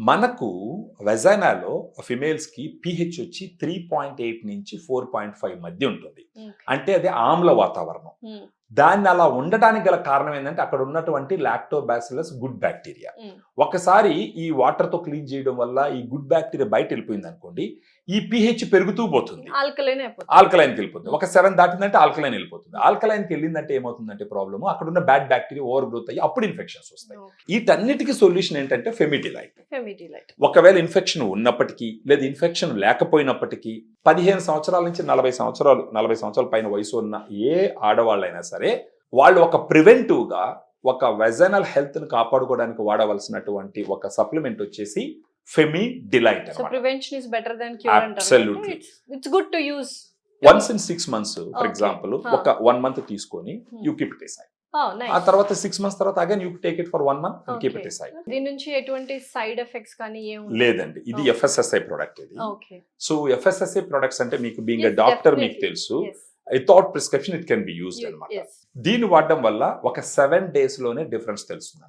మనకు వెజైనాలో ఫిమేల్స్కి పిహెచ్ వచ్చి త్రీ పాయింట్ ఎయిట్ నుంచి ఫోర్ పాయింట్ ఫైవ్ మధ్య ఉంటుంది. అంటే అది ఆమ్ల వాతావరణం. దాన్ని అలా ఉండడానికి గల కారణం ఏంటంటే అక్కడ ఉన్నటువంటి లాక్టోబాసిలస్ గుడ్ బ్యాక్టీరియా. ఒకసారి ఈ వాటర్తో క్లీన్ చేయడం వల్ల ఈ గుడ్ బ్యాక్టీరియా బయట వెళ్ళిపోయింది అనుకోండి ఈ పిహెచ్ పెరుగుతూ పోతుంది. ఆల్కలైన్కి వెళ్ళిపోతుంది. ఒక సెవెన్ దాటిందంటే ఆల్కలైన్ వెళ్ళిపోతుంది. ఆల్కలైన్కి వెళ్ళిందంటే ఏమవుతుందంటే ప్రాబ్లమ్ అక్కడ ఉన్న బ్యాడ్ బ్యాక్టీరియా ఓవర్ గ్రోత్ అయ్యి అప్పుడు ఇన్ఫెక్షన్స్ వస్తాయి. వీటన్నిటికీ సొల్యూషన్ ఏంటంటే ఫెమిటిలైట్ ఒకవేళ ఇన్ఫెక్షన్ ఉన్నప్పటికీ లేదా ఇన్ఫెక్షన్ లేకపోయినప్పటికీ పదిహేను సంవత్సరాల నుంచి నలభై సంవత్సరాలు నలభై సంవత్సరాల పైన వయసు ఉన్న ఏ ఆడవాళ్ళైనా సరే వాళ్ళు ఒక ప్రివెంటివ్గా ఒక వెజనల్ హెల్త్ని కాపాడుకోవడానికి వాడవలసినటువంటి ఒక సప్లిమెంట్ వచ్చేసి Femi Delight once in six months for. Example. ఒక వన్ మంత్ తీసుకొని. You keep it a nice తర్వాత సిక్స్ మంత్స్ తర్వాత again you take it for one month keep Okay. It aside దీని నుంచి ఎటువంటి సైడ్ ఎఫెక్ట్స్ కానీ లేదండి. ఇది. ఎఫ్ఎస్ఎస్ఐ ప్రొడక్ట్ ఇది. సో ఎఫ్ఎస్ఎస్ఐ ప్రొడక్ట్స్ అంటే మీకు బీయింగ్ డాక్టర్ మీకు తెలుసు. Without prescription it can be used అనమాట దీన్ని వాడడం వల్ల ఒక సెవెన్ డేస్లోనే డిఫరెన్స్ తెలుస్తుంది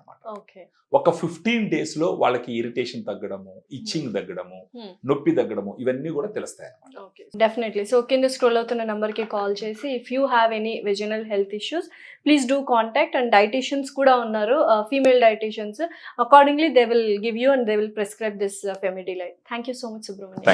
ఒక ఫిఫ్టీన్ డేస్లో వాళ్ళకి ఇరిటేషన్ తగ్గడము ఇచ్చింగ్ తగ్గడము Hmm. నొప్పి తగ్గడము ఇవన్నీ కూడా తెలుస్తాయి అనమాట డెఫినెట్లీ సో కింద స్క్రోల్ అవుతున్న నెంబర్కి కాల్ చేసి if you have any vaginal health issues please do contact and dieticians కూడా ఉన్నారు. Female dieticians accordingly they will give you and they will prescribe this Femi Delight thank you so much Subrahmanyam